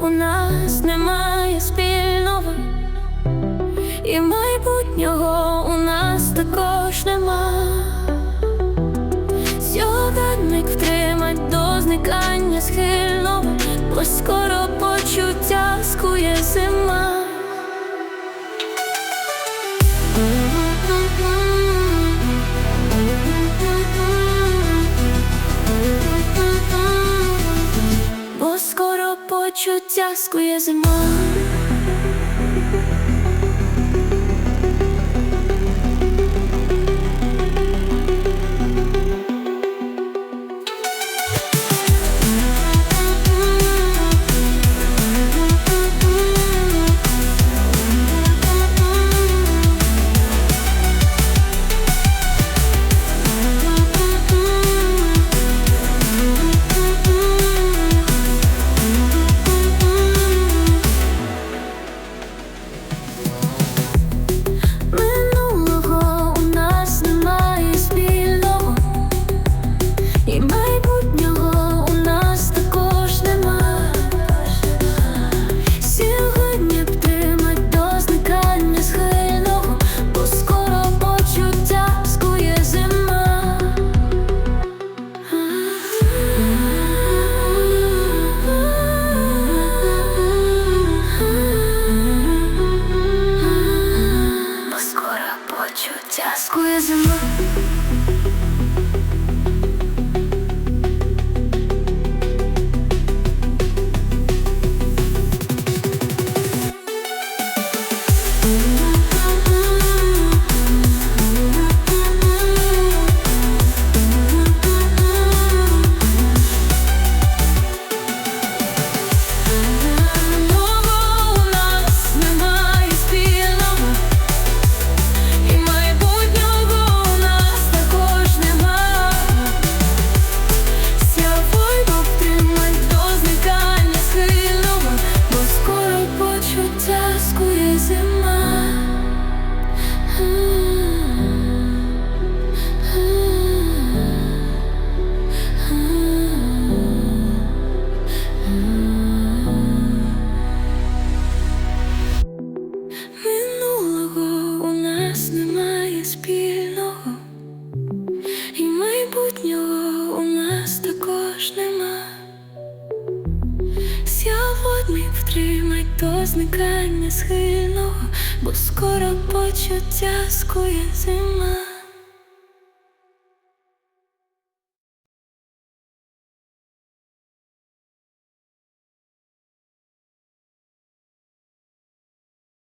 у нас немає спільного, і майбутнього у нас також нема. Сьогодник втримать до зникання схильного, бо скоро почуття скує зима. Почуття скує почуття скує зима. Втримать не схильного, бо скоро почуття скує зима.